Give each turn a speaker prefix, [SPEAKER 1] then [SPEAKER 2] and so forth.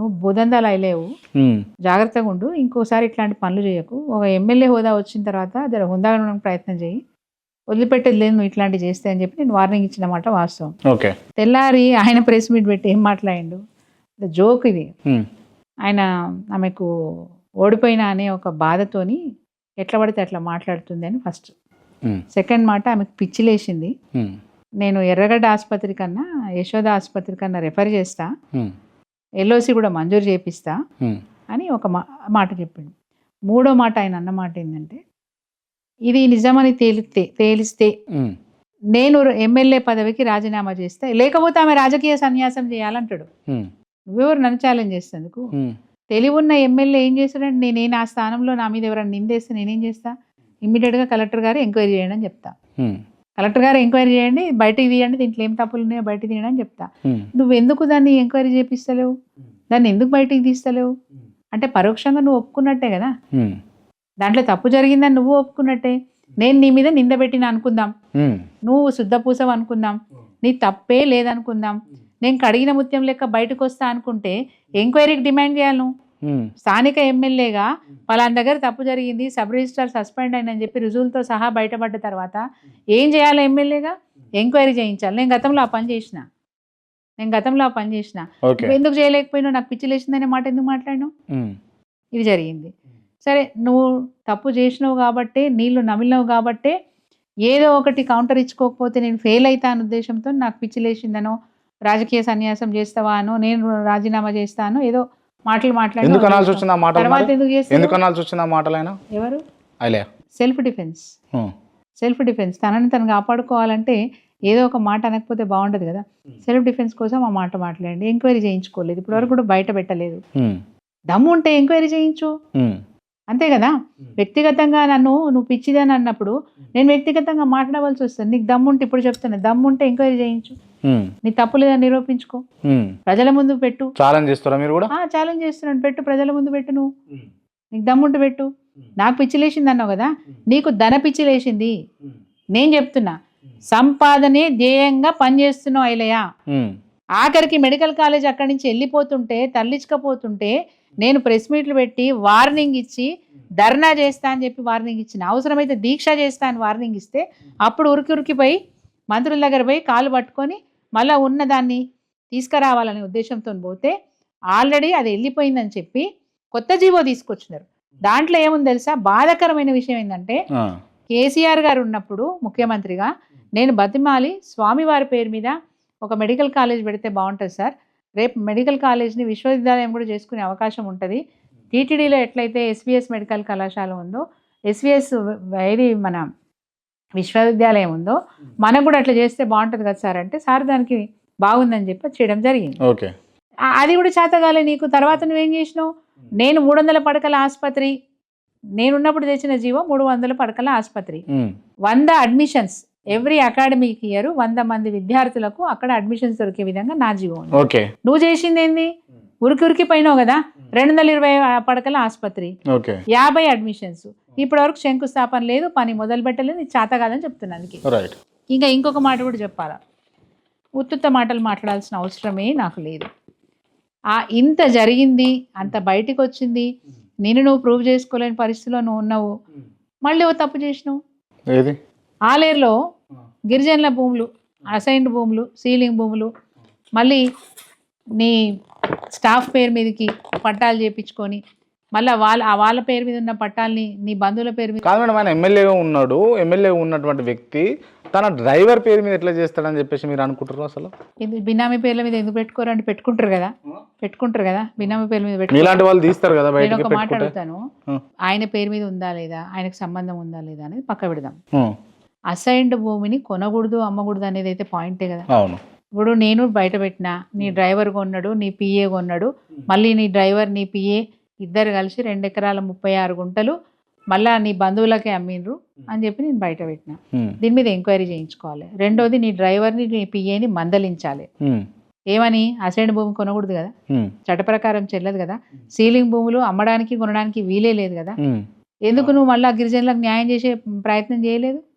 [SPEAKER 1] నువ్వు బుదందాలు అయ్యలేవు జాగ్రత్తగా ఉండు. ఇంకోసారి ఇట్లాంటి పనులు చేయకు. ఒక ఎమ్మెల్యే హోదా వచ్చిన తర్వాత జర హుందాగా ఉండడానికి ప్రయత్నం చేయి. వదిలిపెట్టేది లేదు నువ్వు ఇట్లాంటివి చేస్తే అని చెప్పి నేను వార్నింగ్ ఇచ్చిన మాట వాస్తవం. తెల్లారి ఆయన ప్రెస్ మీట్ పెట్టి ఏం మాట్లాడిండు? జోక్ ఇది. ఆయన ఆమెకు ఓడిపోయినా అనే ఒక బాధతోని ఎట్లా పడితే అట్లా మాట్లాడుతుంది అని ఫస్ట్. సెకండ్ మాట ఆమెకు పిచ్చిలేసింది నేను ఎర్రగడ్డ ఆసుపత్రి కన్నా యశోద ఆసుపత్రి కన్నా రెఫర్ చేస్తా. ఎల్ఓసి కూడా మంజూరు చేపిస్తా అని ఒక మాట చెప్పిండు. మూడో మాట ఆయన అన్న మాట ఏంటంటే ఇది నిజమని తేలితే తేలిస్తే నేను ఎమ్మెల్యే పదవికి రాజీనామా చేస్తే లేకపోతే ఆమె రాజకీయ సన్యాసం చేయాలంటాడు. నువ్వెవరు? నన్ను ఛాలెంజ్ చేస్తేందుకు?
[SPEAKER 2] ఉమ్,
[SPEAKER 1] తెలివున్న ఎమ్మెల్యే ఏం చేస్తాడంటే నేనేం ఆ స్థానంలో నా మీద ఎవరైనా నిందేస్తే నేనేం చేస్తా? ఇమ్మీడియట్గా కలెక్టర్ గారు ఎంక్వైరీ చేయండి అని చెప్తా. కలెక్టర్ గారు ఎంక్వైరీ చేయండి బయటికి తీయండి దీంట్లో ఏం తప్పులు ఉన్నాయో బయటికి తీయండి అని చెప్తా. నువ్వు ఎందుకు దాన్ని ఎంక్వైరీ చేపిస్తలేవు? దాన్ని ఎందుకు బయటికి తీస్తలేవు? అంటే పరోక్షంగా నువ్వు ఒప్పుకున్నట్టే కదా? దాంట్లో తప్పు జరిగిందని నువ్వు ఒప్పుకున్నట్టే. నేను నీ మీద నింద పెట్టిన అనుకుందాం. నువ్వు శుద్ధపూసవు అనుకుందాం. నీ తప్పే లేదనుకుందాం. నేను కడిగిన ముత్యం లెక్క బయటకు వస్తా అనుకుంటే ఎంక్వైరీకి డిమాండ్ చేయాలి నువ్వు? స్థానిక ఎమ్మెల్యేగా పలానా దగ్గర తప్పు జరిగింది సబ్ రిజిస్ట్రార్ సస్పెండ్ అయిందని చెప్పి రుజువులతో సహా బయటపడ్డ తర్వాత ఏం చేయాలి ఎమ్మెల్యేగా? ఎంక్వైరీ చేయించాలి. నేను గతంలో ఆ పని చేసిన. నేను గతంలో ఆ పని చేసిన. ఎందుకు చేయలేకపోయినావు? నాకు పిచ్చి లేచిందనే మాట ఎందుకు మాట్లాడినావు?
[SPEAKER 2] ఉమ్,
[SPEAKER 1] ఇది జరిగింది. సరే నువ్వు తప్పు చేసినావు కాబట్టే నీళ్ళు నమిలినావు కాబట్టే ఏదో ఒకటి కౌంటర్ ఇచ్చుకోకపోతే నేను ఫెయిల్ అవుతా అనే ఉద్దేశంతో నాకు పిచ్చి లేచిందనో రాజకీయ సన్యాసం చేస్తావా అనో నేను రాజీనామా చేస్తాను ఏదో మాటలు మాట్లాడి
[SPEAKER 2] ఎందుకు అనాల్సి వచ్చింది ఆ మాటలు
[SPEAKER 1] తర్వాత
[SPEAKER 2] మరి?
[SPEAKER 1] ఎందుకు
[SPEAKER 2] ఎందుకు
[SPEAKER 1] చేస్తావు
[SPEAKER 2] అనాల్సి వచ్చింది ఆ మాటలైనా?
[SPEAKER 1] ఎవరు?
[SPEAKER 2] అలే
[SPEAKER 1] సెల్ఫ్ డిఫెన్స్ సెల్ఫ్ డిఫెన్స్ తనని తను కాపాడుకోవాలంటే ఏదో ఒక మాట అనకపోతే బాగుండదు కదా. సెల్ఫ్ డిఫెన్స్ కోసం ఆ మాట మాట్లాడండి. ఎంక్వైరీ చేయించుకోలేదు. ఇప్పటివరకు కూడా బయట పెట్టలేదు. దమ్ము ఉంటే ఎంక్వైరీ చేయించు. అంతే కదా? వ్యక్తిగతంగా నన్ను నువ్వు పిచ్చిదని అన్నప్పుడు నేను వ్యక్తిగతంగా మాట్లాడవలసి వస్తుంది. నీకు దమ్ముంటే ఇప్పుడు చెప్తున్నా. దమ్ముంటే ఎంక్వైరీ చేయించు. నీ తప్పు లేదని నిరూపించుకో. ప్రజల ముందు పెట్టు.
[SPEAKER 2] ఛాలెంజ్ చేస్తారా మీరు కూడా?
[SPEAKER 1] ఆ ఛాలెంజ్ చేస్తున్నాను. పెట్టు ప్రజల ముందు పెట్టు నువ్వు. నీకు దమ్ముంటే పెట్టు. నాకు పిచ్చి లేచింది అన్నావు కదా? నీకు ధన పిచ్చి లేచింది. నేను చెప్తున్నా. సంపాదనే ధ్యేయంగా పనిచేస్తున్నావు ఐలయ్య
[SPEAKER 2] ఉమ్,
[SPEAKER 1] ఆఖరికి మెడికల్ కాలేజ్ అక్కడి నుంచి వెళ్ళిపోతుంటే తరలించకపోతుంటే నేను ప్రెస్ మీట్లు పెట్టి వార్నింగ్ ఇచ్చి ధర్నా చేస్తా అని చెప్పి వార్నింగ్ ఇచ్చిన. అవసరమైతే దీక్ష చేస్తా అని వార్నింగ్ ఇస్తే అప్పుడు ఉరికి ఉరికిపోయి మంత్రుల దగ్గర పోయి కాలు పట్టుకొని మళ్ళీ ఉన్నదాన్ని తీసుకురావాలనే ఉద్దేశంతో పోతే ఆల్రెడీ అది వెళ్ళిపోయిందని చెప్పి కొత్త జీవో తీసుకొచ్చినారు. దాంట్లో ఏముంది తెలుసా? బాధాకరమైన విషయం ఏంటంటే కేసీఆర్ గారు ఉన్నప్పుడు ముఖ్యమంత్రిగా నేను బతిమాలి స్వామివారి పేరు మీద ఒక మెడికల్ కాలేజ్ పెడితే బాగుంటుంది సార్. రేపు మెడికల్ కాలేజ్ని విశ్వవిద్యాలయం కూడా చేసుకునే అవకాశం ఉంటుంది. టీటీడీలో ఎట్లయితే ఎస్విఎస్ మెడికల్ కళాశాల ఉందో ఎస్విఎస్ ఇది మన విశ్వవిద్యాలయం ఉందో మనకు కూడా అట్లా చేస్తే బాగుంటుంది కదా సార్ అంటే సార్ దానికి బాగుందని చెప్పి చేయడం జరిగింది. అది కూడా చేతగాలే నీకు? తర్వాత నువ్వేం చేసినావు? నేను మూడు వందల పడకల ఆసుపత్రి నేనున్నప్పుడు తెచ్చిన జీవో మూడు వందల పడకల ఆసుపత్రి. వంద అడ్మిషన్స్ ఎవ్రీ అకాడమిక్ ఇయర్ వంద మంది విద్యార్థులకు అక్కడ అడ్మిషన్స్ దొరికే విధంగా నా జీవో నువ్వు చేసింది ఏంది? ఉరికి ఉరికి పోయినావు కదా? రెండు వందల ఇరవై పడకల ఆసుపత్రి. యాభై అడ్మిషన్స్. ఇప్పటి వరకు శంకుస్థాపన లేదు పని మొదలు పెట్టలేదు చేత కాదని చెప్తున్నాను ఇంకా ఇంకొక మాట కూడా చెప్పాలా? ఉత్తుత్త మాటలు మాట్లాడాల్సిన అవసరమే నాకు లేదు. ఆ ఇంత జరిగింది అంత బయటికి వచ్చింది నేను నువ్వు ప్రూవ్ చేసుకోలేని పరిస్థితిలో నువ్వు ఉన్నావు. మళ్ళీ ఓ తప్పు చేసినావు? ఆలేరులో గిరిజనుల భూములు అసైన్డ్ భూములు సీలింగ్ భూములు మళ్ళీ నీ స్టాఫ్ పేరు మీదకి పట్టాలు చేపించుకొని మళ్ళీ వాళ్ళ ఆ వాళ్ళ పేరు మీద ఉన్న పట్టాలని నీ బంధువుల పేరు మీద
[SPEAKER 2] కాదు మేడం ఆయన ఎమ్మెల్యేగా ఉన్నాడు. ఎమ్మెల్యే ఉన్నటువంటి వ్యక్తి తన డ్రైవర్ పేరు మీద ఎట్లా చేస్తాడని చెప్పేసి మీరు అనుకుంటారు అసలు?
[SPEAKER 1] ఇది బినామీ పేర్ల మీద ఎందుకు పెట్టుకోరు అంటే పెట్టుకుంటారు కదా? పెట్టుకుంటారు కదా? బినామీ పేర్ల మీద పెట్టుకో
[SPEAKER 2] మీలాంటి వాళ్ళు తీస్తారు కదా
[SPEAKER 1] నేను
[SPEAKER 2] బయటకి
[SPEAKER 1] ఒక మాట అడుగుతాను. ఆయన పేరు మీద ఉందా లేదా? ఆయనకు సంబంధం ఉందా లేదా అనేది పక్క పెడదాం. అసైన్డ్ భూమిని కొనకూడదు అమ్మకూడదు అనేది అయితే పాయింటే కదా?
[SPEAKER 2] అవును.
[SPEAKER 1] ఇప్పుడు నేను బయట పెట్టినా నీ డ్రైవర్ కొన్నాడు నీ పిఏ కొన్నాడు మళ్ళీ నీ డ్రైవర్ నీ పిఏ ఇద్దరు కలిసి రెండు ఎకరాల ముప్పై ఆరు గుంటలు మళ్ళా నీ బంధువులకే అమ్మిండ్రు అని చెప్పి నేను బయట పెట్టిన. దీని మీద ఎంక్వైరీ చేయించుకోవాలి. రెండోది నీ డ్రైవర్ని నీ పిఏని మందలించాలి. ఏమని? అసైన్డ్ భూమి కొనకూడదు కదా. చట్ట ప్రకారం చెల్లదు కదా. సీలింగ్ భూములు అమ్మడానికి కొనడానికి వీలే లేదు కదా. ఎందుకు నువ్వు మళ్ళీ గిరిజనులకు న్యాయం చేసే ప్రయత్నం చేయలేదు?